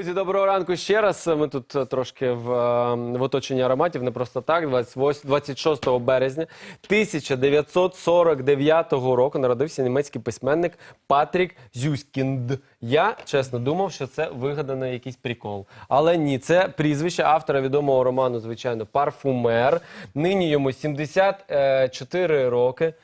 Друзі, доброго ранку ще раз. Ми тут е, трошки в, е, в оточенні ароматів, не просто так. 28, 26 березня 1949 року народився німецький письменник Патрік Зюскінд. Я чесно думав, що це вигаданий якийсь прикол. Але ні, це прізвище автора відомого роману, звичайно, Парфумер. Нині йому 74 роки.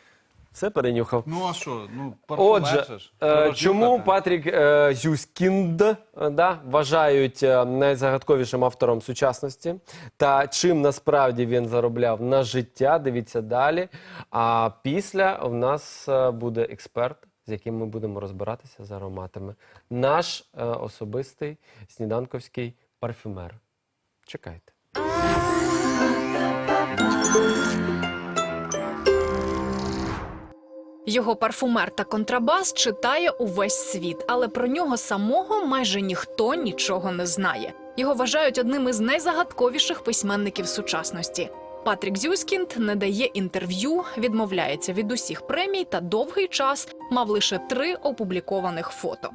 Все перенюхав. Ну а що? Ну, Отже, е, чому. Патрік е, Зюскінд е, да, вважають е, найзагадковішим автором сучасності та чим насправді він заробляв на життя? Дивіться далі. А після в нас е, буде експерт, з яким ми будемо розбиратися з ароматами. Наш е, особистий сніданковський парфюмер. Чекайте. Його парфумер та контрабас читає увесь світ, але про нього самого майже ніхто нічого не знає. Його вважають одним із найзагадковіших письменників сучасності. Патрік Зюскінд не дає інтерв'ю, відмовляється від усіх премій та довгий час мав лише три опублікованих фото.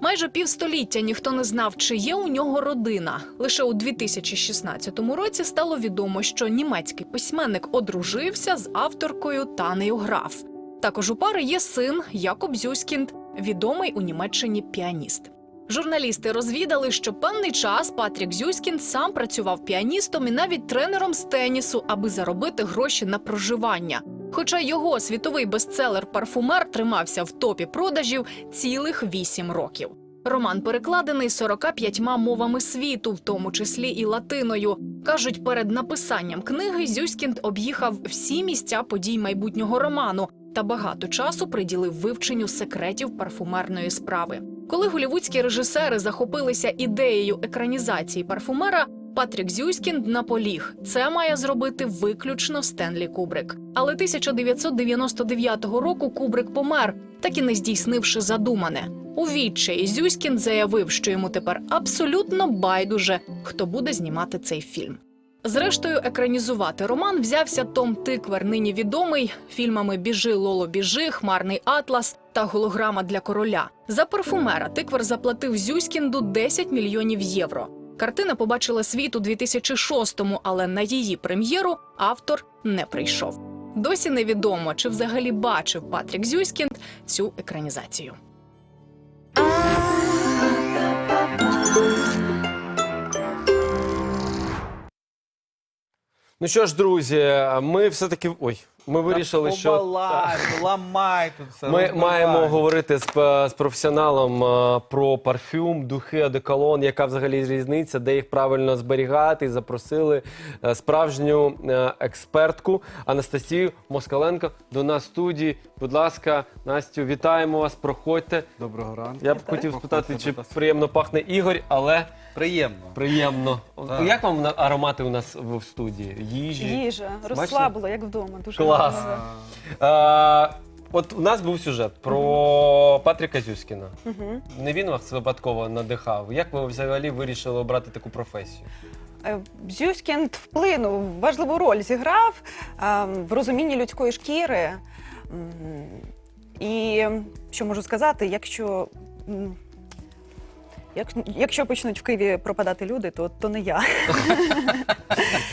Майже півстоліття ніхто не знав, чи є у нього родина. Лише у 2016 році стало відомо, що німецький письменник одружився з авторкою Танею Граф. Також у пари є син Якоб Зюскінд, відомий у Німеччині піаніст. Журналісти розвідали, що певний час Патрік Зюскінд сам працював піаністом і навіть тренером з тенісу, аби заробити гроші на проживання. Хоча його світовий бестселер Парфумер тримався в топі продажів цілих вісім років. Роман перекладений 45 мовами світу, в тому числі і латиною. Кажуть, перед написанням книги Зюскінд об'їхав всі місця подій майбутнього роману та багато часу приділив вивченню секретів парфумерної справи. Коли голівудські режисери захопилися ідеєю екранізації парфумера, Патрік Зюськінд наполіг. Це має зробити виключно Стенлі Кубрик. Але 1999 року Кубрик помер, так і не здійснивши задумане. У відчаї Зюськінд заявив, що йому тепер абсолютно байдуже, хто буде знімати цей фільм. Зрештою, екранізувати роман взявся Том Тиквер, нині відомий фільмами Біжи, Лоло, біжи, Хмарний Атлас та Голограма для короля. За парфумера Тиквер заплатив Зюськінду 10 мільйонів євро. Картина побачила світ у 2006-му, але на її прем'єру автор не прийшов. Досі невідомо, чи взагалі бачив Патрік Зюськінд цю екранізацію. Ну що ж, друзі, ми все-таки. Ой, ми вирішили, що. побалай, ламай тут все. Ми розбивай. маємо говорити з, п- з професіоналом е, про парфюм, духи, одеколон, яка взагалі різниця, де їх правильно зберігати. І Запросили е, справжню е, експертку Анастасію Москаленко до нас в студії. Будь ласка, Настю, вітаємо вас. Проходьте. Доброго ранку. Я б хотів спитати, Проходьте, чи будь ласка. приємно пахне Ігор, але Приємно. приємно. Так. Як вам на- аромати у нас в в студії? Їжі? Їжа розслабила, як вдома. Дуже Клас. Е, от у нас був сюжет про Патріка Зюскіна. Мгм. Не він вас випадково надихав. Як ви взагалі вирішили обрати таку професію? Е, Зюскінд вплинув, важливу роль зіграв е, в розумінні людської шкіри. М, І що можу сказати, якщо. м, Як, якщо почнуть в Києві пропадати люди, то, то не я.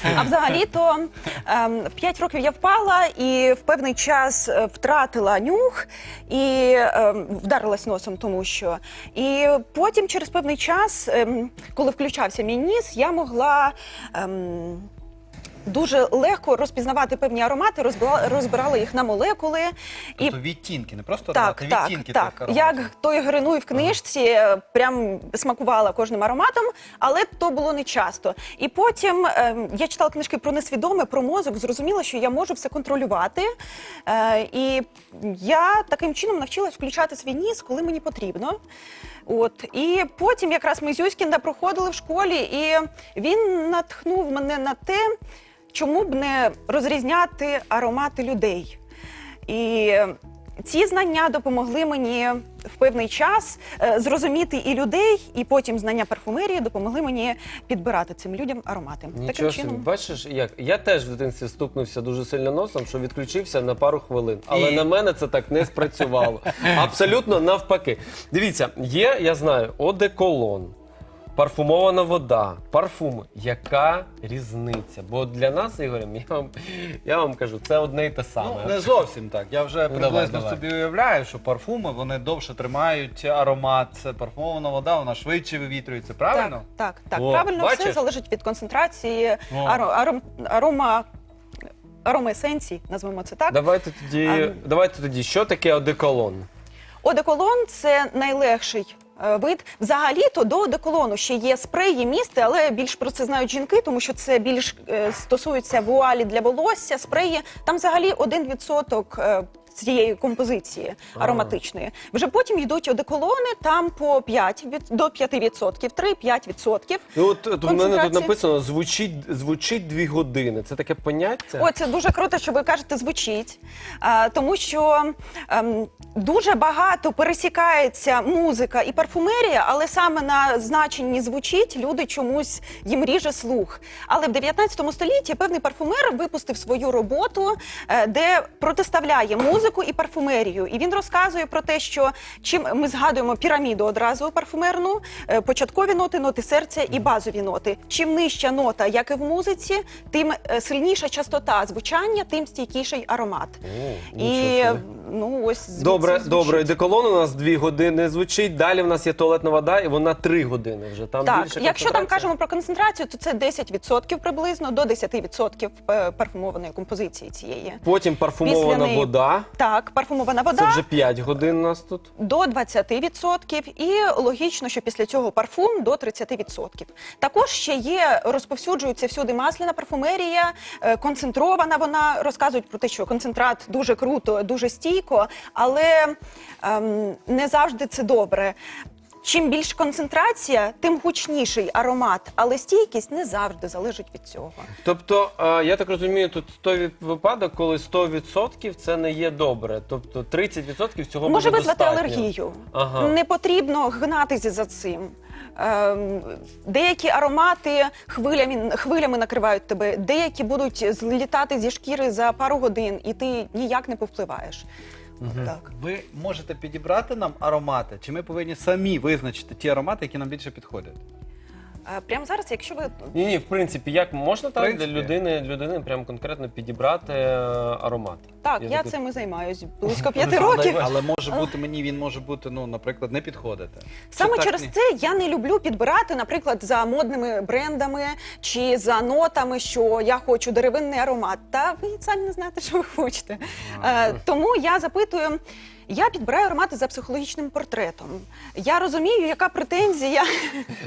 а взагалі, то ем, в 5 років я впала і в певний час е, втратила нюх і ем, вдарилась носом, тому що. І потім, через певний час, ем, коли включався мій ніс, я могла. Ем, Дуже легко розпізнавати певні аромати, розбила- розбирала їх на молекули. Тобто відтінки, не просто так, аромати, так, відтінки так. тих ароматів. Як той Гринуй в книжці, е, прям смакувала кожним ароматом, але то було не часто. І потім е, я читала книжки про несвідоме, про мозок, зрозуміла, що я можу все контролювати. Е, і я таким чином навчилась включати свій ніс, коли мені потрібно. От і потім якраз ми з Юськінда проходили в школі, і він натхнув мене на те, чому б не розрізняти аромати людей. І ці знання допомогли мені в певний час е, зрозуміти і людей, і потім знання парфумерії допомогли мені підбирати цим людям аромати. Нічого собі, бачиш, як я теж в дитинстві стукнувся дуже сильно носом, що відключився на пару хвилин. Але І? на мене це так не спрацювало. Абсолютно навпаки. Дивіться, є, я знаю, одеколон. Парфумована вода, парфуми. Яка різниця? Бо для нас, Ігорем, я вам, я вам кажу, це одне і те саме. Ну, не зовсім так. Я вже Ну, приблизно давай, давай. собі уявляю, що парфуми вони довше тримають аромат. Це парфумована вода, вона швидше вивітрюється, правильно? Так, так, так. О, правильно бачиш? все залежить від концентрації аром, арома, аромаесенцій, назвемо це так. Давайте тоді, А- давайте тоді, що таке одеколон? Одеколон це найлегший е, вид. Взагалі-то до одеколону ще є спреї місти, але більш про це знають жінки, тому що це більш е, стосується вуалі для волосся, спреї. Там взагалі 1% е, цієї композиції ароматичної. Вже потім йдуть одеколони, там по 5 від, до 5%, 3-5%. Ну, от, от у мене тут написано звучить, звучить дві години. Це таке поняття? О, це дуже круто, що ви кажете звучить, а, тому що ем, дуже багато пересікається музика і парфумерія, але саме на значенні звучить люди чомусь їм ріже слух. Але в 19 столітті певний парфумер випустив свою роботу, е, де протиставляє музику і парфумерію. І він розказує про те, що чим ми згадуємо піраміду одразу парфумерну, е, початкові ноти, ноти серця і базові ноти. Чим нижча нота, як і в музиці, тим е, сильніша частота звучання, тим стійкіший аромат. О, І ну ось звідси Добре, звучить. добре. Деколон у нас дві години звучить. Далі в нас є туалетна вода, і вона три години вже. Там Так, більше якщо там кажемо про концентрацію, то це 10% приблизно до 10% е, парфумованої композиції цієї. Потім парфумована Після неї- вода. Так, парфумована вода Це вже 5 годин у нас тут. до 20% і логічно, що після цього парфум до 30%. Також ще є, розповсюджується всюди масляна парфумерія, е, концентрована вона. Розказують про те, що концентрат дуже круто, дуже стійко, але ем, не завжди це добре. Чим більш концентрація, тим гучніший аромат, але стійкість не завжди залежить від цього. Тобто, е, я так розумію, тут той випадок, коли 100% це не є добре. Тобто 30% цього Може буде визвати достатньо. алергію. Ага. Не потрібно гнатися за цим. Ем, Деякі аромати хвилями, хвилями накривають тебе, деякі будуть злітати зі шкіри за пару годин, і ти ніяк не повпливаєш. Так. Ви можете підібрати нам аромати, чи ми повинні самі визначити ті аромати, які нам більше підходять? Е, Прямо зараз, якщо ви Ні, ні, в принципі, як можна так для принципі. людини, людини прям конкретно підібрати е, аромат? так, я, такий- цим і займаюсь близько п'яти Але- років. Але може бути мені він може бути, ну, наприклад, не підходити. Саме Чи так через ні? це я не люблю підбирати, наприклад, за модними брендами чи за нотами, що я хочу деревинний аромат. Та ви самі не знаєте, що ви хочете. Е, тому я запитую. Я підбираю аромати за психологічним портретом. Я розумію, яка претензія.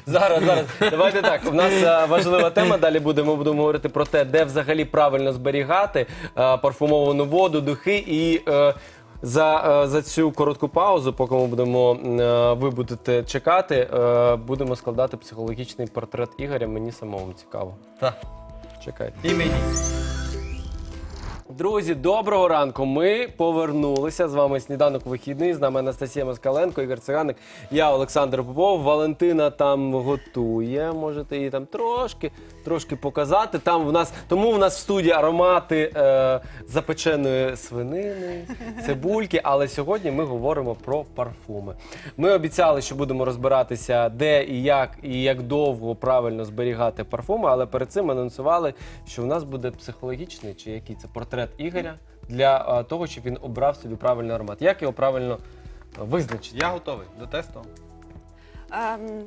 Зараз, зараз. Давайте так. У нас е, важлива тема. Далі будемо, будемо говорити про те, де взагалі правильно зберігати е, парфумовану воду, духи і. е, за, е, за цю коротку паузу, поки ми будемо е, ви будете чекати, е, будемо складати психологічний портрет Ігоря. Мені самому цікаво. Так. Чекайте. І мені. Друзі, доброго ранку. Ми повернулися. З вами сніданок вихідний. З нами Анастасія Москаленко, Ігор Циганик, я Олександр Попов. Валентина там готує. Можете її там трошки, трошки показати. Там в нас тому в нас в студії аромати е, запеченої свинини, цибульки. Але сьогодні ми говоримо про парфуми. Ми обіцяли, що будемо розбиратися, де і як, і як довго правильно зберігати парфуми. Але перед цим анонсували, що в нас буде психологічний чи який це портрет Ігоря для того, щоб він обрав собі правильний аромат. Як його правильно визначити? Я готовий до тесту. Ем,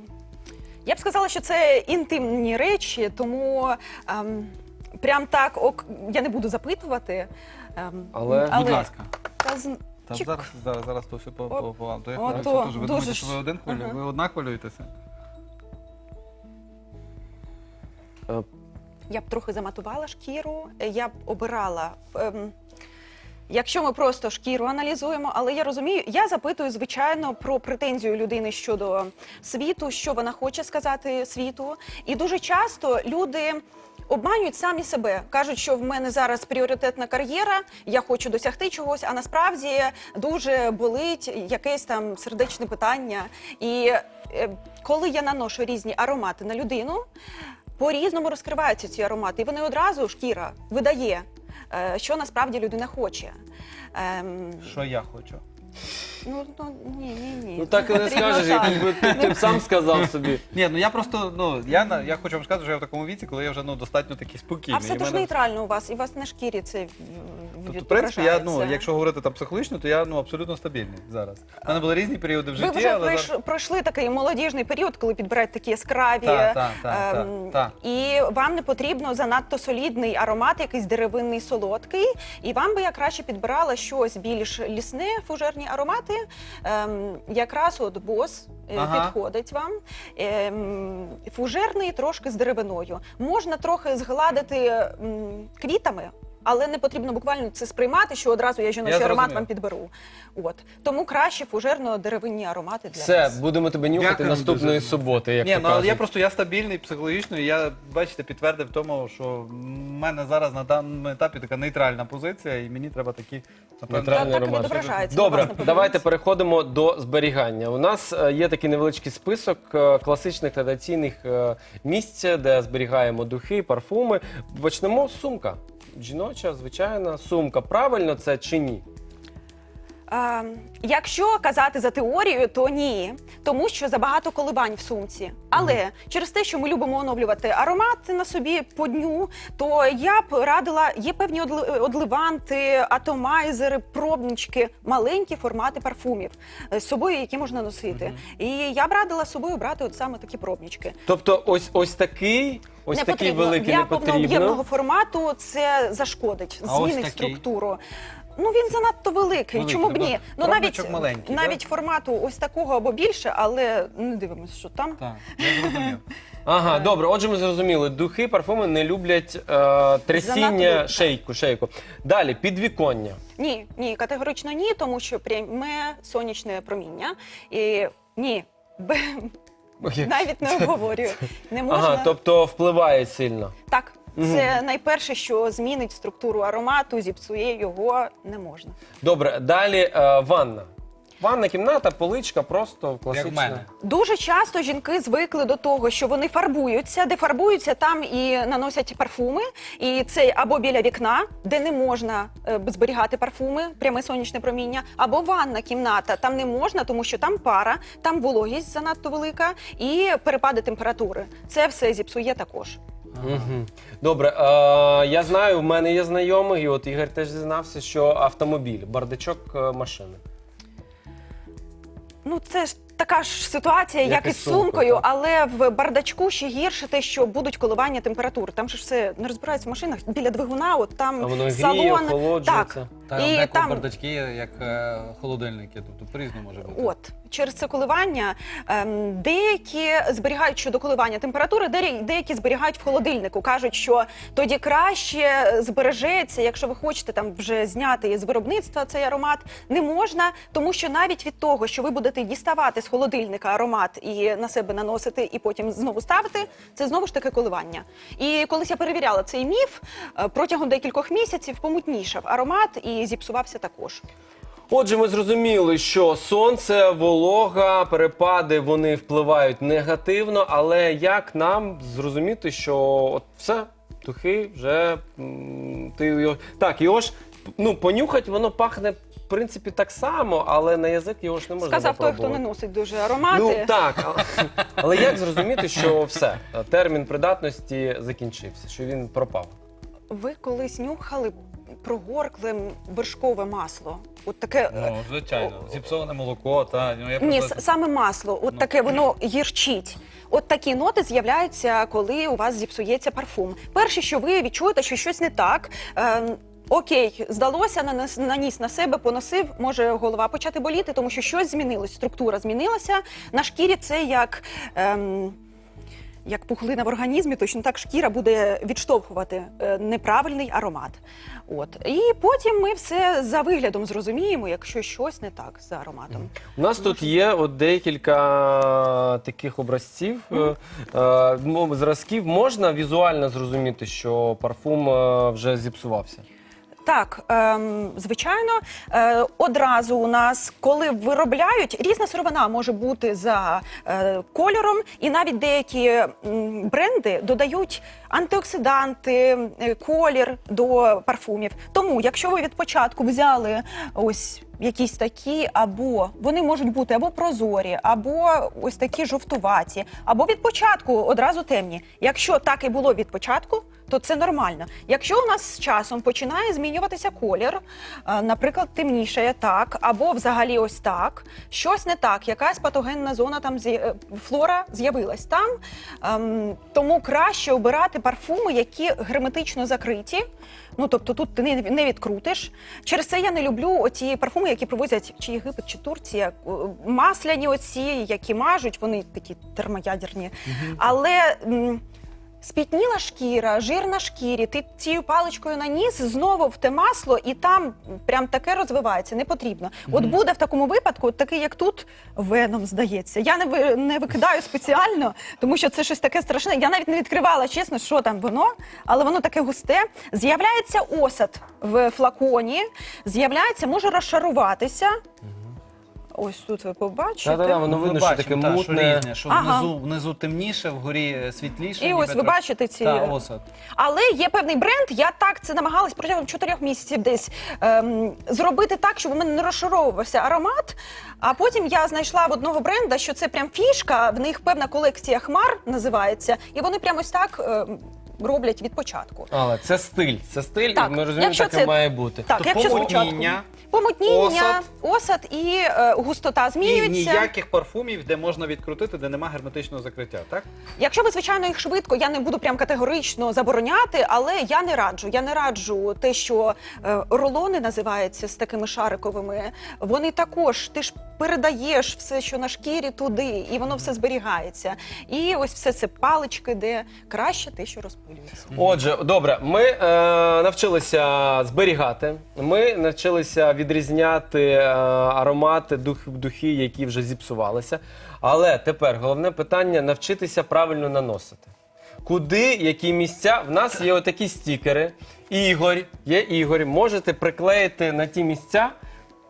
я б сказала, що це інтимні речі, тому ем, прям так ок, я не буду запитувати. Ем, Але- Будь ласка. та з- Та Чик. зараз, зараз, зараз то все по, по, по вам. То я Ото, хвилююся дуже. Ви дуже думаєте, що ви один хвилю? Ага. Ви одна хвилюєтеся? Е, Я б трохи заматувала шкіру, я б обирала. ем, Якщо ми просто шкіру аналізуємо, але я розумію, я запитую звичайно про претензію людини щодо світу, що вона хоче сказати світу. І дуже часто люди обманюють самі себе. Кажуть, що в мене зараз пріоритетна кар'єра, я хочу досягти чогось, а насправді дуже болить якесь там сердечне питання. І е, коли я наношу різні аромати на людину, по-різному розкриваються ці аромати, і вони одразу шкіра видає, е, що насправді людина хоче. Ем, Що я хочу? Ну, ну ні, ні, ні. Ну так і не Потрібно скажеш, так. якби ти, ти б сам сказав собі. Ні, ну я просто ну я на я хочу вам сказати, що я в такому віці, коли я вже ну достатньо такий спокійний. А все І дуже мене- нейтрально у вас, і у вас на шкірі це в- Тобто, в принципі, я ну, якщо говорити там психологічно, то я ну абсолютно стабільний зараз. У мене були різні періоди в Ви житті, вже але пройш- зараз... пройшли такий молодіжний період, коли підбирають такі яскраві. Так, так, так, ем, так, І вам не потрібно занадто солідний аромат, якийсь деревинний, солодкий. І вам би я краще підбирала щось більш лісне, фужерні аромати. Ем, якраз от бос е, Ага. підходить вам. Ем, фужерний трошки з деревиною. Можна трохи згладити м, квітами. Але не потрібно буквально це сприймати, що одразу я жіночий Я аромат зрозумів. вам підберу. От тому краще фужерно-деревинні аромати для Все, вас. будемо тебе нюхати Дякую вам наступної дуже. суботи, як Ні, то ну але я просто я стабільний психологічно, і я, бачите, підтвердив тому, що в мене зараз на даному етапі така нейтральна позиція, і мені треба такі напевно. Нейтральний Так, так і аромат. відображається. на Добре, вас, на давайте переходимо до зберігання. У нас е, є такий невеличкий список е, класичних традиційних е, місць, де зберігаємо духи, парфуми. Почнемо з сумка. Жіноча, звичайна сумка. Правильно це чи ні? А, якщо казати за теорією, то ні, тому що забагато коливань в сумці. Але через те, що ми любимо оновлювати аромати на собі по дню, то я б радила, є певні одли- одливанти, атомайзери, пробнички, маленькі формати парфумів е, з собою, які можна носити. І я б радила з собою брати от саме такі пробнички. Тобто, ось ось такий, ось не такий потрібно. великий Для не потрібно. повнооб'ємного формату це зашкодить, А ось змінить такий? структуру. Ну він занадто великий. Великий, Чому б тобто ні? Ну навіть маленький, навіть формату ось такого або більше, але не дивимося, що там. Так, я зрозумів. Ага, добре. Отже, ми зрозуміли. Духи, парфуми не люблять е, трясіння велике. шейку, шейку. Далі, підвіконня. Ні, ні, категорично ні, тому що пряме сонячне проміння. І ні, навіть не обговорюю. Не можна. Ага, тобто впливає сильно. Так, це найперше, що змінить структуру аромату, зіпсує його не можна. Добре, далі е, ванна. Ванна кімната, поличка, просто класична. Як в мене. Дуже часто жінки звикли до того, що вони фарбуються, де фарбуються, там і наносять парфуми. І це або біля вікна, де не можна е, зберігати парфуми, пряме сонячне проміння, або ванна кімната. Там не можна, тому що там пара, там вологість занадто велика і перепади температури. Це все зіпсує також. Угу. Добре, е, я знаю, в мене є знайомий, і от Ігор теж зізнався, що автомобіль, бардачок е, машини. Ну, це ж така ж ситуація, як, Як і з сумкою, так. але в бардачку ще гірше те, що будуть коливання температури. Там же ж все не розбирається в машинах біля двигуна, от там А воно салон. охолоджується. Так, Та і там бардачки як е, холодильники, тобто по-різному може бути. От через це коливання ем, деякі зберігають щодо коливання температури, де- деякі зберігають в холодильнику. кажуть, що тоді краще збережеться, якщо ви хочете там вже зняти з виробництва цей аромат. Не можна, тому що навіть від того, що ви будете діставати з холодильника аромат і на себе наносити, і потім знову ставити, це знову ж таки коливання. І колись я перевіряла цей міф е, протягом декількох місяців помутнішав аромат і зіпсувався також. Отже, ми зрозуміли, що сонце, волога, перепади вони впливають негативно, але як нам зрозуміти, що от все, духи вже ти його. Так, його ж ну, понюхать, воно пахне в принципі так само, але на язик його ж не можна. Сказав той, хто не носить дуже аромати. Ну так, але, але як зрозуміти, що все, термін придатності закінчився, що він пропав? Ви колись нюхали прогоркле вершкове масло? От таке. е, Ну, звичайно, зіпсоване молоко, та ну я Ні, просто- саме масло, от Ну. таке воно гірчить. От такі ноти з'являються, коли у вас зіпсується парфум. Перше, що ви відчуєте, що щось не так. Ем, Окей, здалося, нанес- наніс на себе, поносив, може голова почати боліти, тому що щось змінилось, структура змінилася. На шкірі це як. Ем, як пухлина в організмі, точно так шкіра буде відштовхувати е, неправильний аромат. От. І потім ми все за виглядом зрозуміємо, якщо щось не так з ароматом. У нас тут є от декілька таких образців, е, зразків. Можна візуально зрозуміти, що парфум вже зіпсувався. Так, ем, звичайно, е, одразу у нас, коли виробляють, різна сировина може бути за е, кольором, і навіть деякі бренди додають антиоксиданти, е, колір до парфумів. Тому, якщо ви від початку взяли ось якісь такі, або вони можуть бути або прозорі, або ось такі жовтуваті, або від початку одразу темні. Якщо так і було від початку, то це нормально. Якщо у нас з часом починає змінюватися колір, е, наприклад, темнішає так, або взагалі ось так, щось не так, якась патогенна зона там е, флора з'явилась там. ем, тому краще обирати парфуми, які герметично закриті. Ну тобто тут ти не, відкрутиш. Через це я не люблю оці парфуми, які привозять чи Єгипет, чи Турція. Е, Масляні оці, які мажуть, вони такі термоядерні. Але. м, Спітніла шкіра, жир на шкірі, ти цією паличкою наніс знову в те масло, і там прям таке розвивається, не потрібно. От буде в такому випадку, такий, як тут, веном здається. Я не, ви- не викидаю спеціально, тому що це щось таке страшне. Я навіть не відкривала, чесно, що там воно, але воно таке густе. З'являється осад в флаконі, з'являється, може розшаруватися. Ось тут ви побачите. Та-та-та, воно Ми видно, що таке та, що мутне. різне, що Ага. внизу, внизу темніше, вгорі е, світліше. І ніби ось ви трохи. бачите ці Та, осад. Але є певний бренд. Я так це намагалась протягом чотирьох місяців десь ем, зробити так, щоб у мене не розшаровувався аромат. А потім я знайшла в одного бренда, що це прям фішка. В них певна колекція хмар називається, і вони прямо ось так. ем, Роблять від початку. Але це стиль. Це стиль, Так, ми розуміємо, якщо так і це- має бути. Так, Тобто якщо помутніння, помутніння, осад. осад, і е, густота І ніяких парфумів, де можна відкрутити, де нема герметичного закриття, так? Якщо ви, звичайно, їх швидко, я не буду прям категорично забороняти, але я не раджу. Я не раджу те, що е, рулони називаються з такими шариковими. Вони також ти ж передаєш все, що на шкірі туди, і воно все зберігається. І ось все це палички, де краще те, що розпилюється. Отже, добре, ми е, навчилися зберігати, ми навчилися відрізняти е, аромати, дух, духи, які вже зіпсувалися. Але тепер головне питання навчитися правильно наносити. Куди, які місця? В нас є отакі стікери. Ігор, є Ігор. Можете приклеїти на ті місця,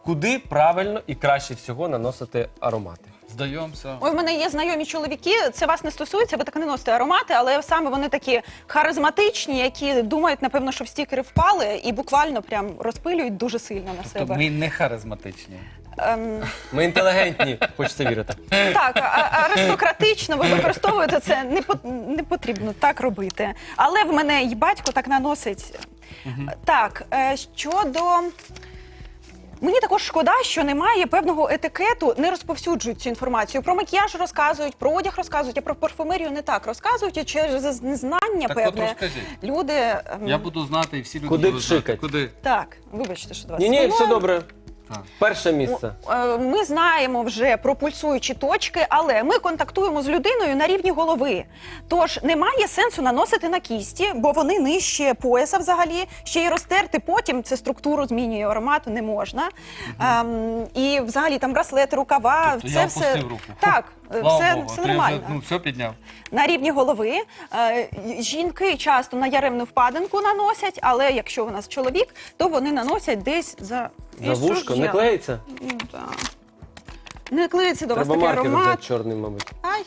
куди правильно і краще всього наносити аромати. Здаємося. Ой, в мене є знайомі чоловіки. Це вас не стосується, ви так не носите аромати, але саме вони такі харизматичні, які думають, напевно, що в стікери впали і буквально прям розпилюють дуже сильно на Тобто себе. ми не харизматичні. Ем, Ми інтелігентні, хочеться вірити. Так, а- аристократично ви використовуєте це, не, по- не потрібно так робити. Але в мене і батько так наносить. Так, е, щодо. Мені також шкода, що немає певного етикету, не розповсюджують цю інформацію. Про макіяж розказують, про одяг розказують, а про парфумерію не так розказують. І через незнання Так от певне розкажіть. люди. ем, Я буду знати, і всі люди Куди будуть знати. Куди? Так, вибачте, що до вас. Ні, ні, спиною. все добре. Так. Перше місце. Е, Ми знаємо вже про пульсуючі точки, але ми контактуємо з людиною на рівні голови. Тож немає сенсу наносити на кісті, бо вони нижче пояса взагалі. Ще й розтерти потім це структуру змінює аромату не можна. Ем, і взагалі там браслети, рукава, Тобто це я все опустив руку. так, е, Слава все, Богу, все то я вже, нормально. ну, все підняв. На рівні голови Е, жінки часто на яремну впадинку наносять, але якщо у нас чоловік, то вони наносять десь за За вушко не клеїться? Ну, так. Не клеїться до вас Треба такий маркер аромат. взяти чорний, мабуть. Ай.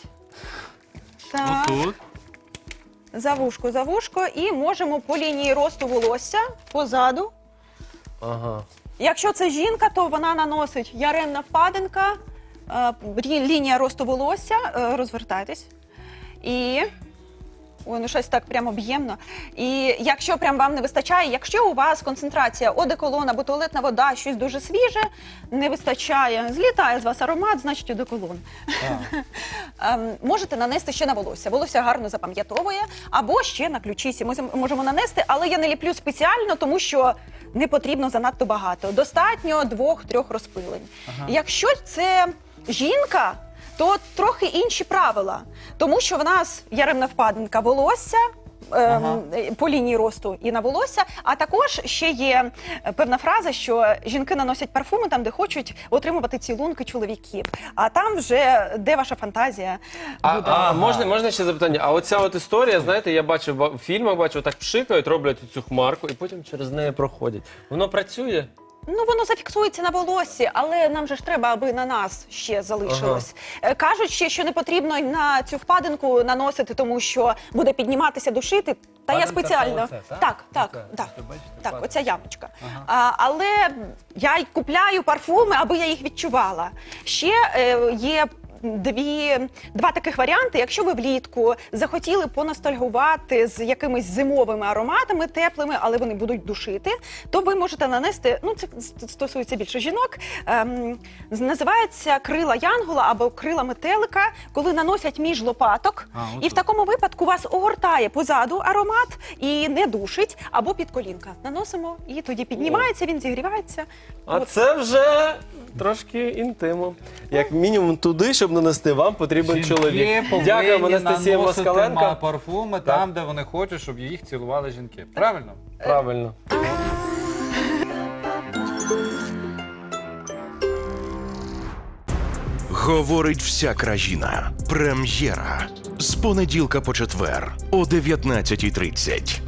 Так, Отут. за вушко, за вушко. І можемо по лінії росту волосся позаду. Ага. Якщо це жінка, то вона наносить яремна впадинка, е, рі- лінія росту волосся, е, розвертайтесь. І. Ой, ну щось так прям об'ємно. І якщо прям вам не вистачає, якщо у вас концентрація одеколон або туалетна вода, щось дуже свіже, не вистачає, злітає з вас аромат, значить одеколон. Ем, можете нанести ще на волосся. Волосся гарно запам'ятовує, або ще на ключиці. Ми можемо нанести, але я не ліплю спеціально, тому що не потрібно занадто багато. Достатньо двох-трьох розпилень. Якщо це жінка. То трохи інші правила, тому що в нас яремна впадинка волосся. ем, Ага. По лінії росту і на волосся, а також ще є е, певна фраза, що жінки наносять парфуми там, де хочуть отримувати цілунки чоловіків. А там вже де ваша фантазія А, буде. а можна, можна ще запитання? А оця от історія, знаєте, я бачив в фільмах, бачив, так пшикають, роблять цю хмарку і потім через неї проходять. Воно працює? Ну, воно зафіксується на волосі, але нам же ж треба, аби на нас ще залишилось. Ага. Кажуть ще, що не потрібно на цю впадинку наносити, тому що буде підніматися, душити. Та я спеціально це оце, так? так, Оце, так, бачите, так, оця ямочка. Ага. А, але я й купляю парфуми, аби я їх відчувала. Ще е, є. Дві два таких варіанти. Якщо ви влітку захотіли поностальгувати з якимись зимовими ароматами теплими, але вони будуть душити, то ви можете нанести. Ну це стосується більше жінок. Ем, називається крила янгола або крила метелика, коли наносять між лопаток, А, і в такому випадку вас огортає позаду аромат і не душить, або під колінка. Наносимо і тоді піднімається, він зігрівається. А От. це вже трошки інтиму. Як мінімум туди, щоб нанести, вам потрібен Жінки чоловік. повинні Дякуємо, Анастасія наносити Москаленко. парфуми там, де вони хочуть, щоб їх цілували жінки. Правильно? Правильно. Говорить вся країна. Прем'єра з понеділка по четвер о 19.30.